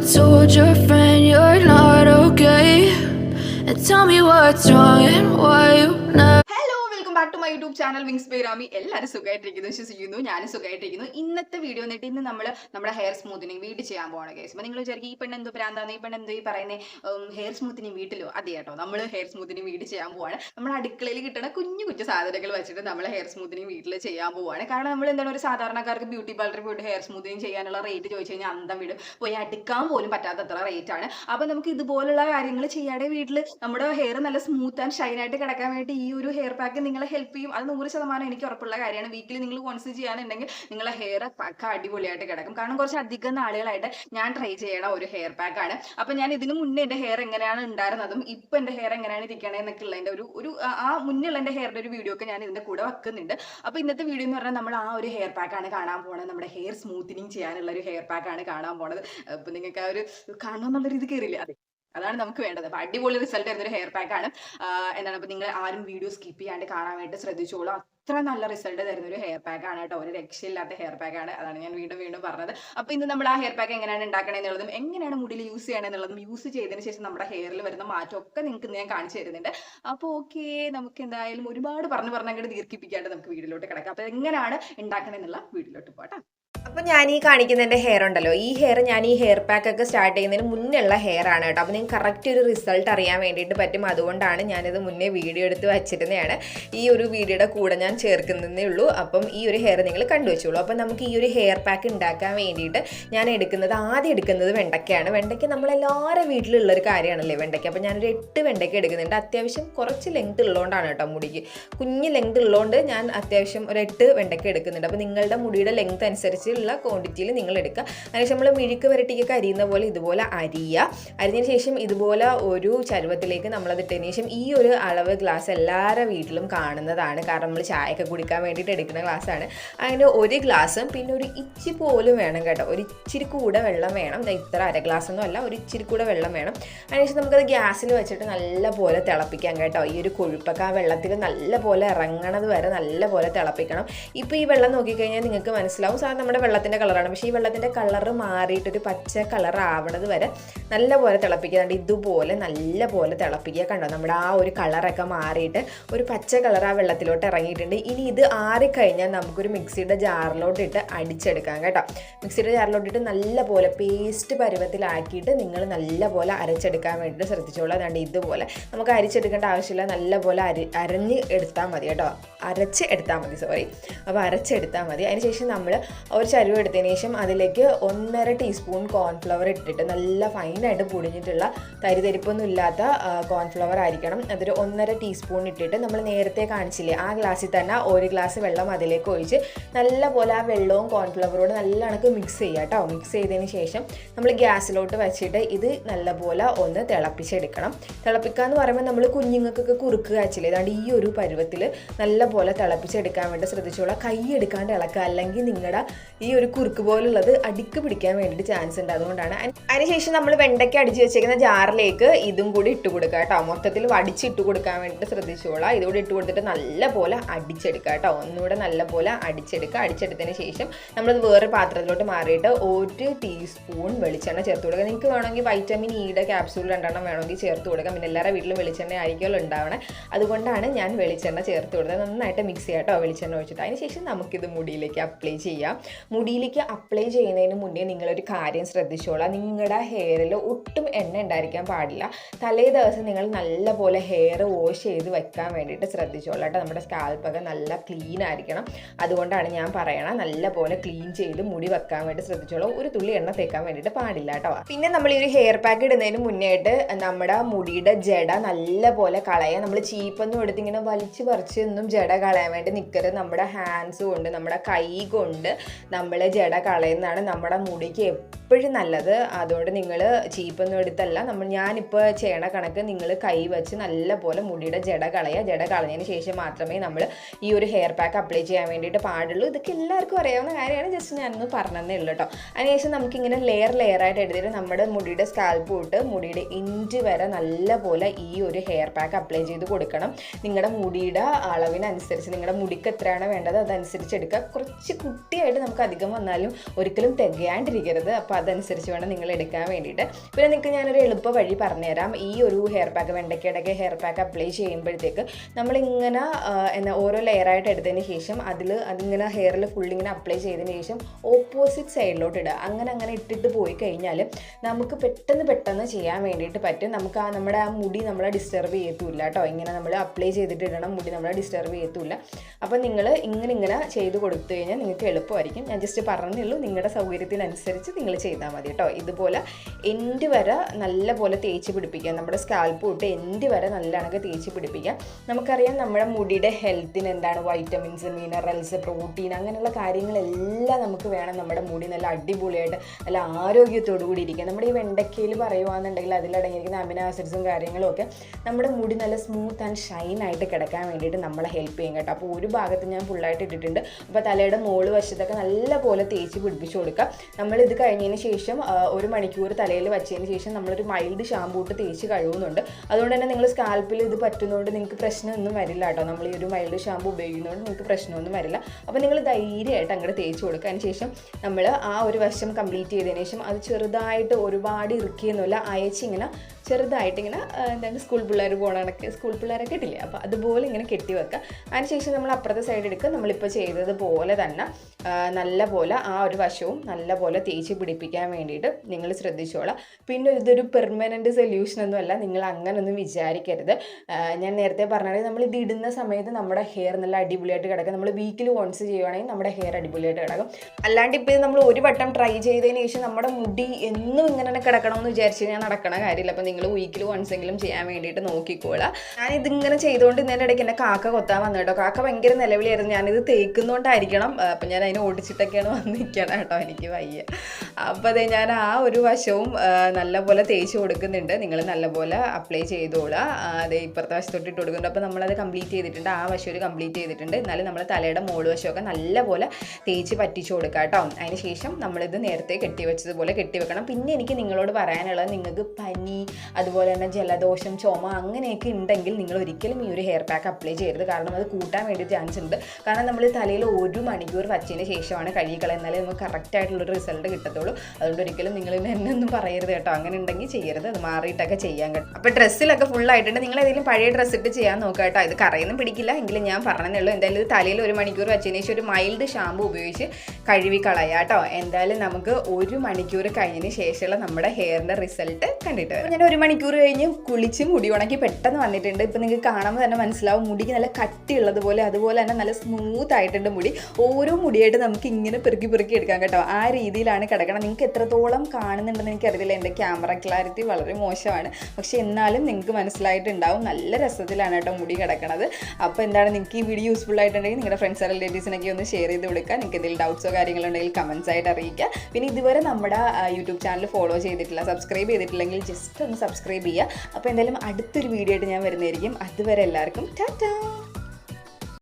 told your friend you're not okay. And tell me what's wrong and why you never Hello, welcome back my YouTube channel wings ബൈറാമി എല്ലാവരും സുഖമായിട്ടിരിക്കുന്നു വിശ്വസിക്കുന്നു. ഞാനും സുഖമായിട്ടിരിക്കുന്നു ഇന്നത്തെ video എന്നിട്ട് ഇന്ന് നമ്മൾ നമ്മുടെ ഹെയർ സ്മൂത്തിനിങ് വീട്ടിൽ ചെയ്യാൻ പോകണം കേസ് അപ്പോൾ നിങ്ങൾ വിചാരിക്കും ഈ പെണ്ണ് എന്തോ പ്രാന്താന്ന്? ഈ പെണ്ണ് എന്തോ ഈ പറയുന്നത് ഹെയർ സ്മൂത്തിനിങ് വീട്ടിലോ? അതെ കേട്ടോ. നമ്മൾ ഹെയർ സ്മൂത്തിനിങ് വീട്ടിൽ ചെയ്യാൻ പോവാണ്. നമ്മൾ അടുക്കളയിൽ കിട്ടുന്ന കുഞ്ഞു കുഞ്ഞു സാധനങ്ങൾ വെച്ചിട്ട് നമ്മൾ ഹെയർ സ്മൂത്തിനിങ് വീട്ടിൽ ചെയ്യാൻ പോവാണ്. കാരണം നമ്മൾ എന്താണ് ഒരു സാധാരണക്കാർക്ക് ബ്യൂട്ടി പാർലറിൽ പോയിട്ട് ഹെയർ സ്മൂത്തിനിങ് ചെയ്യാനുള്ള റേറ്റ് ചോദിച്ചു കഴിഞ്ഞാൽ അന്തം വിടും. പോയി അടുക്കാൻ പോലും പറ്റാത്തത്ര റേറ്റ് ആണ്. അപ്പോൾ നമുക്ക് ഇതുപോലുള്ള കാര്യങ്ങൾ ചെയ്യാതെ വീട്ടിൽ നമ്മുടെ ഹെയർ നല്ല സ്മൂത്ത് ആൻഡ് ഷൈൻ ആയിട്ട് കിടക്കാൻ വേണ്ടി ഈ ഒരു ഹെയർ പാക്ക് നിങ്ങളെ ഹെൽപ്പ് ചെയ്യും അത് നൂറ് ശതമാനം എനിക്ക് ഉറപ്പുള്ള കാര്യമാണ്. വീക്കിലി നിങ്ങൾ കോൺസിഡർ ചെയ്യാനുണ്ടെങ്കിൽ നിങ്ങളെ ഹെയർ പാക്ക് അടിപൊളിയായിട്ട് കിടക്കും. കാരണം കുറച്ച് അധികം നാളുകളായിട്ട് ഞാൻ ട്രൈ ചെയ്യണ ഒരു ഹെയർ പാക്ക് ആണ്. അപ്പൊ ഞാൻ ഇതിനു മുന്നേ എന്റെ ഹെയർ എങ്ങനെയാണ് ഉണ്ടായിരുന്നതും ഇപ്പൊ എന്റെ ഹെയർ എങ്ങനെയാണ് ഇരിക്കണേ എന്നൊക്കെ ഉള്ളതിന്റെ ഒരു ഒരു ആ- മുന്നേ ഉള്ള എന്റെ ഹെയറിന്റെ ഒരു വീഡിയോ ഒക്കെ ഞാൻ ഇതിന്റെ കൂടെ വെക്കുന്നുണ്ട്. അപ്പൊ ഇന്നത്തെ വീഡിയോ എന്ന് പറഞ്ഞാൽ നമ്മൾ ആ ഒരു ഹെയർ പാക്ക് ആണ് കാണാൻ പോണത്. നമ്മുടെ ഹെയർ സ്മൂത്തനിങ് ചെയ്യാനുള്ള ഒരു ഹെയർ പാക്ക് ആണ് കാണാൻ പോണത്. അപ്പൊ നിങ്ങൾക്ക് ആ ഒരു കാണണമെന്നുള്ള രീതി കയറില്ല അതെ അതാണ് നമുക്ക് വേണ്ടത്. അപ്പൊ അടിപൊളി റിസൾട്ട് വരുന്ന ഒരു ഹെയർ പാക്ക് ആണ്. എന്താണ് അപ്പൊ നിങ്ങൾ ആരും വീഡിയോ സ്കിപ്പ് ചെയ്യാണ്ട് കാണാൻ വേണ്ടി ശ്രദ്ധിച്ചോളൂ. അത്ര നല്ല റിസൾട്ട് തരുന്ന ഒരു ഹെയർ പാക്ക് ആണ് കേട്ടോ. ഒരു രക്ഷയില്ലാത്ത ഹെയർ പാക്ക് ആണ്. അതാണ് ഞാൻ വീണ്ടും വീണ്ടും പറഞ്ഞത്. അപ്പൊ ഇന്ന് നമ്മൾ ആ ഹെയർ പാക്ക് എങ്ങനെയാണ് ഉണ്ടാക്കണേ എന്നുള്ളതും എങ്ങനെയാണ് മുടിയിൽ യൂസ് ചെയ്യണേ എന്നുള്ളതും യൂസ് ചെയ്തതിന് ശേഷം നമ്മുടെ ഹെയറിൽ വരുന്ന മാറ്റം ഒക്കെ നിങ്ങൾക്ക് ഞാൻ കാണിച്ചു തരുന്നുണ്ട്. അപ്പോൾ ഓക്കെ നമുക്ക് എന്തായാലും ഒരുപാട് പറഞ്ഞു പറഞ്ഞങ്ങോട്ട് ദീർഘിപ്പിക്കാണ്ട് നമുക്ക് വീട്ടിലോട്ട് കിടക്കാം. അപ്പൊ എങ്ങനെയാണ് ഉണ്ടാക്കണേ എന്നുള്ള വീട്ടിലോട്ട് പോട്ടെ അപ്പോൾ ഞാൻ ഈ കാണിക്കുന്ന എന്റെ ഹെയർ ഉണ്ടല്ലോ. ഈ ഹെയർ ഞാൻ ഈ ഹെയർ പാക്ക് ഒക്കെ സ്റ്റാർട്ട് ചെയ്യുന്നതിന് മുന്നുള്ള ഹെയർ ആണ് കേട്ടോ. അപ്പോൾ നിങ്ങൾക്ക് കറക്റ്റ് ഒരു റിസൾട്ട് അറിയാൻ വേണ്ടിയിട്ട് പറ്റും. അതുകൊണ്ടാണ് ഞാനിത് മുന്നേ വീഡിയോ എടുത്ത് വെച്ചിരുന്നതാണ്. ഈ ഒരു വീഡിയോയുടെ കൂടെ ഞാൻ ചേർക്കുന്നതേ ഉള്ളൂ. അപ്പം ഈ ഒരു ഹെയർ നിങ്ങൾ കണ്ടുവച്ചോളൂ അപ്പം നമുക്ക് ഈ ഒരു ഹെയർ പാക്ക് ഉണ്ടാക്കാൻ വേണ്ടിയിട്ട് ഞാൻ എടുക്കുന്നത് ആദ്യം എടുക്കുന്നത് വെണ്ടയ്ക്കയാണ്. വെണ്ടയ്ക്ക നമ്മളെല്ലാവരുടെ വീട്ടിലുള്ള ഒരു കാര്യമാണല്ലേ വെണ്ടയ്ക്ക. അപ്പോൾ ഞാനൊരു എട്ട് വെണ്ടയ്ക്ക എടുക്കുന്നുണ്ട്. അത്യാവശ്യം കുറച്ച് ലെങ്ത് ഉള്ളതുകൊണ്ടാണ് കേട്ടോ മുടിക്ക്. കുഞ്ഞ് ലെങ്ത് ഉള്ളതുകൊണ്ട് ഞാൻ അത്യാവശ്യം ഒരു എട്ട് വെണ്ടയ്ക്ക എടുക്കുന്നുണ്ട്. അപ്പോൾ നിങ്ങളുടെ മുടിയുടെ ലെങ്ത് അനുസരിച്ചുള്ള ക്വാണ്ടിറ്റിയിൽ നിങ്ങൾ എടുക്കുക. അതിനുശേഷം നമ്മൾ മിഴുക്ക് വരട്ടിക്കൊക്കെ അരിയുന്ന പോലെ ഇതുപോലെ അരിയുക. അരിഞ്ഞതിന് ശേഷം ഇതുപോലെ ഒരു ചരുവത്തിലേക്ക് നമ്മളത് ഇട്ടതിന് ശേഷം ഈ ഒരു അളവ് ഗ്ലാസ് എല്ലാവരുടെ വീട്ടിലും കാണുന്നതാണ്. കാരണം നമ്മൾ ചായയൊക്കെ കുടിക്കാൻ വേണ്ടിയിട്ട് എടുക്കുന്ന ഗ്ലാസ്സാണ് അതിന് ഒരു ഗ്ലാസ്സും പിന്നെ ഒരു ഇച്ചി പോലും വേണം കേട്ടോ. ഒരു ഇച്ചിരി കൂടെ വെള്ളം വേണം. ഇത്ര അര ഗ്ലാസ് ഒന്നും അല്ല ഒരു ഇച്ചിരി കൂടെ വെള്ളം വേണം. അതിനുശേഷം നമുക്കത് ഗ്യാസിൽ വെച്ചിട്ട് നല്ല പോലെ തിളപ്പിക്കാം കേട്ടോ. ഈ ഒരു കൊഴുപ്പൊക്കെ ആ വെള്ളത്തിൽ നല്ല പോലെ ഇറങ്ങണത് വരെ നല്ല പോലെ തിളപ്പിക്കണം. ഇപ്പോൾ ഈ വെള്ളം നോക്കിക്കഴിഞ്ഞാൽ നിങ്ങൾക്ക് മനസ്സിലാവും. സാർ നമ്മുടെ വെള്ളത്തിന്റെ കളറാണ്. പക്ഷേ ഈ വെള്ളത്തിന്റെ കളർ മാറിയിട്ടൊരു പച്ച കളർ ആവണത് വരെ നല്ലപോലെ തിളപ്പിക്കുന്നുണ്ട് ഇതുപോലെ നല്ലപോലെ തിളപ്പിക്കുക. കണ്ടോ? നമ്മുടെ ആ ഒരു കളറൊക്കെ മാറിയിട്ട് ഒരു പച്ച കളർ ആ വെള്ളത്തിലോട്ട് ഇറങ്ങിയിട്ടുണ്ട്. ഇനി ഇത് ആറിക്കഴിഞ്ഞാൽ നമുക്കൊരു മിക്സിയുടെ ജാറിലോട്ട് ഇട്ട് അടിച്ചെടുക്കാം കേട്ടോ. മിക്സിയുടെ ജാറിലോട്ട് ഇട്ട് നല്ല പോലെ പേസ്റ്റ് പരുവത്തിലാക്കിയിട്ട് നിങ്ങൾ നല്ലപോലെ അരച്ചെടുക്കാൻ വേണ്ടിയിട്ട് ശ്രദ്ധിച്ചോളൂ. അതാണ്ട് ഇതുപോലെ നമുക്ക് അരിച്ചെടുക്കേണ്ട ആവശ്യമില്ല. നല്ലപോലെ അരി അരഞ്ഞ് എടുത്താൽ മതി കേട്ടോ. അരച്ച് എടുത്താൽ മതി സോറി അപ്പോൾ അരച്ചെടുത്താൽ മതി. അതിനുശേഷം നമ്മൾ ഒരു ചരുവ് എടുത്തതിന് ശേഷം അതിലേക്ക് ഒന്നര ടീസ്പൂൺ കോൺഫ്ലവർ ഇട്ടിട്ട് നല്ല ഫൈനായിട്ട് പൊടിഞ്ഞിട്ടുള്ള തരിതരിപ്പൊന്നും ഇല്ലാത്ത കോൺഫ്ലവർ ആയിരിക്കണം. അതൊരു ഒന്നര ടീസ്പൂൺ ഇട്ടിട്ട് നമ്മൾ നേരത്തെ കാണിച്ചില്ലേ ആ ഗ്ലാസ്സിൽ തന്നെ ഒരു ഗ്ലാസ് വെള്ളം അതിലേക്ക് ഒഴിച്ച് നല്ല പോലെ ആ വെള്ളവും കോൺഫ്ലവറോട് നല്ല കണക്ക് മിക്സ് ചെയ്യുക കേട്ടോ മിക്സ് ചെയ്തതിന് ശേഷം നമ്മൾ ഗ്യാസിലോട്ട് വെച്ചിട്ട് ഇത് നല്ലപോലെ ഒന്ന് തിളപ്പിച്ചെടുക്കണം. തിളപ്പിക്കുക എന്ന് പറയുമ്പോൾ നമ്മൾ കുഞ്ഞുങ്ങൾക്കൊക്കെ കുറുക്കുക കാച്ചില്ലേ ഏതാണ്ട് ഈ ഒരു പരുവത്തിൽ നല്ല പോലെ തിളപ്പിച്ചെടുക്കാൻ വേണ്ടി ശ്രദ്ധിച്ചോളാം കൈ എടുക്കാണ്ട് ഇളക്കുക. അല്ലെങ്കിൽ നിങ്ങളുടെ ഈ ഒരു കുറുക്ക് പോലുള്ളത് അടിക്ക് പിടിക്കാൻ വേണ്ടിയിട്ട് ചാൻസ് ഉണ്ട്. അതുകൊണ്ടാണ്. അതിനുശേഷം നമ്മൾ വെണ്ടയ്ക്ക് അടിച്ച് വെച്ചേക്കുന്ന ജാറിലേക്ക് ഇതും കൂടി ഇട്ട് കൊടുക്കുക കേട്ടോ. മൊത്തത്തിൽ വടിച്ച് കൊടുക്കാൻ വേണ്ടിയിട്ട് ശ്രദ്ധിച്ചോളാം. ഇതുകൂടി ഇട്ട് കൊടുത്തിട്ട് നല്ല പോലെ അടിച്ചെടുക്കുക കേട്ടോ. ഒന്നുകൂടെ നല്ല പോലെ അടിച്ചെടുക്കുക. അടിച്ചെടുത്തതിന് ശേഷം നമ്മളത് വേറെ പാത്രത്തിലോട്ട് മാറിയിട്ട് ഒരു ടീസ്പൂൺ വെളിച്ചെണ്ണ ചേർത്ത് കൊടുക്കുക. നിങ്ങൾക്ക് വേണമെങ്കിൽ വൈറ്റമിൻ ഇയുടെ ക്യാപ്സൂൾ രണ്ടെണ്ണം വേണമെങ്കിൽ ചേർത്ത് കൊടുക്കാം. പിന്നെ എല്ലാവരുടെ വീട്ടിലും വെളിച്ചെണ്ണ ആയിരിക്കുമല്ലോ ഉണ്ടാവണേ. അതുകൊണ്ടാണ് ഞാൻ വെളിച്ചെണ്ണ ചേർത്ത് കൊടുത്തത്. നന്നായിട്ട് മിക്സ് ചെയ്യാം കേട്ടോ വെളിച്ചെണ്ണ ഒഴിച്ചിട്ട്. അതിനുശേഷം നമുക്കിത് മുടിയിലേക്ക് അപ്ലൈ ചെയ്യാം. മുടിയിലേക്ക് അപ്ലൈ ചെയ്യുന്നതിന് മുന്നേ നിങ്ങളൊരു കാര്യം ശ്രദ്ധിച്ചോളാം. നിങ്ങളുടെ ഹെയറിൽ ഒട്ടും എണ്ണ ഉണ്ടായിരിക്കാൻ പാടില്ല. തലേ ദിവസം നിങ്ങൾ നല്ലപോലെ ഹെയർ വാഷ് ചെയ്ത് വെക്കാൻ വേണ്ടിയിട്ട് ശ്രദ്ധിച്ചോളാം കേട്ടോ. നമ്മുടെ സ്കാൽപ്പൊക്കെ നല്ല ക്ലീൻ ആയിരിക്കണം. അതുകൊണ്ടാണ് ഞാൻ പറയണം നല്ലപോലെ ക്ലീൻ ചെയ്ത് മുടി വെക്കാൻ വേണ്ടി ശ്രദ്ധിച്ചോളാം. ഒരു തുള്ളി എണ്ണ തേക്കാൻ വേണ്ടിയിട്ട് പാടില്ല കേട്ടോ. പിന്നെ നമ്മൾ ഈ ഒരു ഹെയർ പാക്ക് ഇടുന്നതിന് മുന്നേയിട്ട് നമ്മുടെ മുടിയുടെ ജട നല്ല പോലെ കളയാം നമ്മൾ ചീപ്പൊന്നും എടുത്ത് ഇങ്ങനെ വലിച്ചു പറിച്ചൊന്നും ജട കളയാൻ വേണ്ടി നിൽക്കരുത് നമ്മുടെ ഹാൻഡ്സ് കൊണ്ട് നമ്മുടെ കൈ കൊണ്ട് നമ്മൾ ജട കളയുന്നതാണ് നമ്മുടെ മുടിക്ക് എപ്പോഴും നല്ലത്. അതുകൊണ്ട് നിങ്ങൾ ചീപ്പൊന്നും എടുത്തല്ല. നമ്മൾ ഞാനിപ്പോൾ ചെയ്യണ കണക്ക് നിങ്ങൾ കൈ വെച്ച് നല്ലപോലെ മുടിയുടെ ജട കളയുക ജട കളഞ്ഞതിന് ശേഷം മാത്രമേ നമ്മൾ ഈ ഒരു ഹെയർ പാക്ക് അപ്ലൈ ചെയ്യാൻ വേണ്ടിയിട്ട് പാടുള്ളൂ. ഇതൊക്കെ എല്ലാവർക്കും അറിയാവുന്ന കാര്യമാണ്. ജസ്റ്റ് ഞാനൊന്ന് പറഞ്ഞതേ ഉള്ളൂ കേട്ടോ അതിനുശേഷം നമുക്കിങ്ങനെ ലെയർ ലെയർ ആയിട്ട് എടുത്തിട്ട് നമ്മുടെ മുടിയുടെ സ്കാൽപ്പ് മുടിയുടെ ഇഞ്ച് വരെ നല്ലപോലെ ഈ ഒരു ഹെയർ പാക്ക് അപ്ലൈ ചെയ്ത് കൊടുക്കണം. നിങ്ങളുടെ മുടിയുടെ അളവിനനുസരിച്ച് നിങ്ങളുടെ മുടിക്ക് എത്രയാണ് വേണ്ടത് അതനുസരിച്ച് എടുക്കുക. കുറച്ച് കുട്ടിയായിട്ട് നമുക്ക് അധികം വന്നാലും ഒരിക്കലും തികയാണ്ടിരിക്കരുത്. അപ്പോൾ അതനുസരിച്ച് വേണം നിങ്ങൾ എടുക്കാൻ വേണ്ടിയിട്ട്. പിന്നെ നിങ്ങൾക്ക് ഞാനൊരു എളുപ്പ വഴി പറഞ്ഞുതരാം. ഈ ഒരു ഹെയർ പാക്ക് വെണ്ടയ്ക്കയുടെയൊക്കെ ഹെയർ പാക്ക് അപ്ലൈ ചെയ്യുമ്പോഴത്തേക്ക് നമ്മളിങ്ങനെ എന്നാൽ എന്നാ ഓരോ ലെയറായിട്ട് എടുത്തതിന് ശേഷം അതിൽ അതിങ്ങനെ ഹെയറിൽ ഫുള്ളിങ്ങനെ അപ്ലൈ ചെയ്തതിന് ശേഷം ഓപ്പോസിറ്റ് സൈഡിലോട്ട് ഇടുക. അങ്ങനെ അങ്ങനെ ഇട്ടിട്ട് പോയി കഴിഞ്ഞാൽ നമുക്ക് പെട്ടെന്ന് പെട്ടെന്ന് ചെയ്യാൻ വേണ്ടിയിട്ട് പറ്റും. നമുക്ക് ആ നമ്മുടെ ആ മുടി നമ്മളെ ഡിസ്റ്റർബ് ചെയ്യത്തില്ല കേട്ടോ. ഇങ്ങനെ നമ്മൾ അപ്ലൈ ചെയ്തിട്ട് ഇടണം മുടി നമ്മളെ ഡിസ്റ്റർബ് ചെയ്യത്തൂല്ല. അപ്പോൾ നിങ്ങൾ ഇങ്ങനെ ഇങ്ങനെ ചെയ്ത് കൊടുത്തു കഴിഞ്ഞാൽ നിങ്ങൾക്ക് എളുപ്പമായിരിക്കും. ഞാൻ ജസ്റ്റ് പറഞ്ഞുള്ളൂ നിങ്ങളുടെ സൗകര്യത്തിനനുസരിച്ച് നിങ്ങൾ ചെയ്താൽ മതി കേട്ടോ. ഇതുപോലെ എൻഡ് വരെ നല്ലപോലെ തേച്ച് പിടിപ്പിക്കുക നമ്മുടെ സ്കാൽപ്പ് തൊട്ട് എൻഡ് വരെ നല്ല കണക്ക് തേച്ച് പിടിപ്പിക്കുക നമുക്കറിയാം നമ്മുടെ മുടിയുടെ ഹെൽത്തിന് എന്താണ്? വൈറ്റമിൻസ് മിനറൽസ് പ്രോട്ടീൻ അങ്ങനെയുള്ള കാര്യങ്ങളെല്ലാം നമുക്ക് വേണം നമ്മുടെ മുടി നല്ല അടിപൊളിയായിട്ട് നല്ല ആരോഗ്യത്തോടു കൂടി ഇരിക്കുക നമ്മുടെ ഈ വെണ്ടയ്ക്കയിൽ പറയുകയാണെന്നുണ്ടെങ്കിൽ അതിലടങ്ങിയിരിക്കുന്ന അമിനോ ആസിഡ്സും കാര്യങ്ങളും ഒക്കെ നമ്മുടെ മുടി നല്ല സ്മൂത്ത് ആൻഡ് ഷൈൻ ആയിട്ട് കിടക്കാൻ വേണ്ടിയിട്ട് നമ്മളെ ഹെൽപ്പ് ചെയ്യും കേട്ടോ. അപ്പോൾ ഒരു ഭാഗത്ത് ഞാൻ ഫുള്ളായിട്ട് ഇട്ടിട്ടുണ്ട്. അപ്പോൾ തലയുടെ മോൾ വശത്തൊക്കെ നല്ലപോലെ തേച്ച് പിടിപ്പിച്ച് കൊടുക്കുക നമ്മൾ ഇത് കഴിഞ്ഞതിന് ശേഷം ഒരു മണിക്കൂർ തലയിൽ വെച്ചതിന് ശേഷം നമ്മളൊരു മൈൽഡ് ഷാമ്പൂ ഇട്ട് തേച്ച് കഴുകുന്നുണ്ട്. അതുകൊണ്ട് തന്നെ നിങ്ങൾ സ്കാൽപ്പിൽ ഇത് പറ്റുന്നതുകൊണ്ട് നിങ്ങൾക്ക് പ്രശ്നമൊന്നും വരില്ല കേട്ടോ. നമ്മൾ ഈ ഒരു മൈൽഡ് ഷാമ്പൂ ഉപയോഗിക്കുന്നതുകൊണ്ട് നിങ്ങൾക്ക് പ്രശ്നമൊന്നും വരില്ല. അപ്പോൾ നിങ്ങൾ ധൈര്യമായിട്ട് അങ്ങോട്ട് തേച്ച് കൊടുക്കുക ശേഷം നമ്മൾ ആ ഒരു വശം കംപ്ലീറ്റ് ചെയ്തതിന് ശേഷം അത് ചെറുതായിട്ട് ഒരുപാട് ഇറുക്കിയൊന്നുമില്ല അയച്ചിങ്ങനെ ചെറുതായിട്ട് ഇങ്ങനെ എന്താണ് സ്കൂൾ പിള്ളേർ പോകണ സ്കൂൾ പിള്ളേരൊക്കെ കെട്ടില്ലേ? അപ്പോൾ അതുപോലെ ഇങ്ങനെ കെട്ടി വെക്കുക അതിനുശേഷം നമ്മൾ അപ്പുറത്തെ സൈഡ് എടുക്കുക. നമ്മളിപ്പോൾ ചെയ്തതുപോലെ തന്നെ നല്ല പോലെ ആ ഒരു വശവും നല്ല പോലെ തേച്ച് പിടിപ്പിക്കാൻ വേണ്ടിയിട്ട് നിങ്ങൾ ശ്രദ്ധിച്ചോളാം. പിന്നെ ഇതൊരു പെർമനന്റ് സൊല്യൂഷൻ ഒന്നുമല്ല നിങ്ങൾ അങ്ങനൊന്നും വിചാരിക്കരുത്. ഞാൻ നേരത്തെ പറഞ്ഞത് നമ്മൾ ഇത് ഇടുന്ന സമയത്ത് നമ്മുടെ ഹെയർ നല്ല അടിപൊളിയായിട്ട് കിടക്കും. നമ്മൾ വീക്കിൽ വൺസ് ചെയ്യുവാണെങ്കിൽ നമ്മുടെ ഹെയർ അടിപൊളിയായിട്ട് കിടക്കും. അല്ലാണ്ട് ഇപ്പോൾ നമ്മൾ ഒരു വട്ടം ട്രൈ ചെയ്തതിന് ശേഷം നമ്മുടെ മുടി എന്നും ഇങ്ങനെ കിടക്കണമെന്ന് വിചാരിച്ച് കഴിഞ്ഞാൽ നടക്കണ കാര്യമില്ല. അപ്പോൾ നിങ്ങൾ വീക്കിൽ വൺസ് എങ്കിലും ചെയ്യാൻ വേണ്ടിയിട്ട് നോക്കിക്കോളാം ഞാൻ ഇതിങ്ങനെ ചെയ്തുകൊണ്ട് ഇന്നതിന്റെ ഇടയ്ക്ക് എന്നെ കാക്ക കൊത്താൻ വന്നു കേട്ടോ. കാക്ക ഭയങ്കര നിലവിളിയായിരുന്നു. ഞാനിത് തേക്കുന്നതുകൊണ്ടായിരിക്കണം അപ്പം ഞാൻ അതിനെ ഓടിച്ചിട്ടൊക്കെയാണ് വന്നിരിക്കണം കേട്ടോ. എനിക്ക് വയ്യ. അപ്പോൾ അതെ ഞാൻ ആ ഒരു വശവും നല്ലപോലെ തേച്ച് കൊടുക്കുന്നുണ്ട്. നിങ്ങൾ നല്ലപോലെ അപ്ലൈ ചെയ്തോളാം അതെ ഇപ്പുറത്തെ വശത്തോട്ട് ഇട്ട് കൊടുക്കുന്നുണ്ട്. അപ്പോൾ നമ്മളത് കംപ്ലീറ്റ് ചെയ്തിട്ടുണ്ട്. ആ വശം ഒരു കംപ്ലീറ്റ് ചെയ്തിട്ടുണ്ട്. എന്നാലും നമ്മൾ തലയുടെ മോൾ വശമൊക്കെ നല്ലപോലെ തേച്ച് പറ്റിച്ചു കൊടുക്കുക കേട്ടോ. അതിന് ശേഷം നമ്മളിത് നേരത്തെ കെട്ടി വെച്ചതുപോലെ കെട്ടി വെക്കണം പിന്നെ എനിക്ക് നിങ്ങളോട് പറയാനുള്ളത് നിങ്ങൾക്ക് പനി അതുപോലെ തന്നെ ജലദോഷം ചുമ അങ്ങനെയൊക്കെ ഉണ്ടെങ്കിൽ നിങ്ങൾ ഒരിക്കലും ഈ ഒരു ഹെയർ പാക്ക് അപ്ലൈ ചെയ്യരുത്. കാരണം അത് കൂട്ടാൻ വേണ്ടി ചാൻസ് ഉണ്ട്. കാരണം നമ്മൾ തലയിൽ ഒരു മണിക്കൂർ വച്ചതിന് ശേഷമാണ് കഴുകിക്കള എന്നാലേ നമുക്ക് കറക്റ്റായിട്ടുള്ളൊരു റിസൾട്ട് കിട്ടത്തുള്ളൂ. അതുകൊണ്ട് ഒരിക്കലും നിങ്ങൾ എന്നെ ഒന്നും പറയരുത് കേട്ടോ. അങ്ങനെ ഉണ്ടെങ്കിൽ ചെയ്യരുത്. അത് മാറിയിട്ടൊക്കെ ചെയ്യാൻ കേട്ടോ അപ്പോൾ ഡ്രസ്സിലൊക്കെ ഫുൾ ആയിട്ടുണ്ട്. നിങ്ങൾ ഏതെങ്കിലും പഴയ ഡ്രസ്സ് ഇട്ട് ചെയ്യാൻ നോക്കുക കേട്ടോ. ഇത് കറയൊന്നും പിടിക്കില്ല. എങ്കിലും ഞാൻ പറഞ്ഞതേ എന്തായാലും തലയിൽ ഒരു മണിക്കൂർ വച്ചതിന് ശേഷം ഒരു മൈൽഡ് ഷാമ്പു ഉപയോഗിച്ച് കഴുകി കളയാം കേട്ടോ. എന്തായാലും നമുക്ക് ഒരു മണിക്കൂർ കഴിഞ്ഞതിന് ശേഷമുള്ള നമ്മുടെ ഹെയറിന്റെ റിസൾട്ട് കണ്ടിട്ട്. ഞാൻ ഒരു മണിക്കൂർ കഴിഞ്ഞ് കുളിച്ച് മുടി ഉണക്കി പെട്ടെന്ന് വന്നിട്ടുണ്ട്. ഇപ്പം നിങ്ങൾക്ക് കാണുമ്പോൾ തന്നെ മനസ്സിലാവും. മുടിക്ക് നല്ല കട്ടിയുള്ളത് പോലെ അതുപോലെ തന്നെ നല്ല സ്മൂത്ത് ആയിട്ടുണ്ട് മുടി. ഓരോ മുടിയായിട്ട് നമുക്ക് ഇങ്ങനെ പെറുക്കി പെറുക്കി എടുക്കാം കേട്ടോ. ആ രീതിയിലാണ് കിടക്കണം നിങ്ങൾക്ക് എത്രത്തോളം കാണുന്നുണ്ടെന്ന് എനിക്കറിയില്ല. എന്റെ ക്യാമറ ക്ലാരിറ്റി വളരെ മോശമാണ്. പക്ഷെ എന്നാലും നിങ്ങൾക്ക് മനസ്സിലായിട്ടുണ്ടാവും. നല്ല രസത്തിലാണ് കേട്ടോ മുടി കിടക്കണത്. അപ്പോൾ എന്താണ് നിങ്ങൾക്ക് ഈ വീഡിയോ യൂസ്ഫുൾ ആയിട്ടുണ്ടെങ്കിൽ നിങ്ങളുടെ ഫ്രണ്ട്സ് റിലേറ്റീവ്സിനൊക്കെ ഒന്ന് ഷെയർ ചെയ്ത് കൊടുക്കുക. നിങ്ങൾക്ക് എന്തെങ്കിലും ഡൗട്ട്സോ കാര്യങ്ങളുണ്ടെങ്കിൽ കമൻസ് ആയിട്ട് അറിയിക്കുക. പിന്നെ ഇതുവരെ നമ്മുടെ യൂട്യൂബ് ചാനൽ ഫോളോ ചെയ്തിട്ടില്ല സബ്സ്ക്രൈബ് ചെയ്തിട്ടില്ലെങ്കിൽ ജസ്റ്റ് ഒന്ന് സബ്സ്ക്രൈബ് ചെയ്യുക. അപ്പോൾ എന്തായാലും അടുത്തൊരു വീഡിയോ ആയിട്ട് ഞാൻ വരുന്നതായിരിക്കും. അതുവരെ എല്ലാവർക്കും ടാറ്റാ.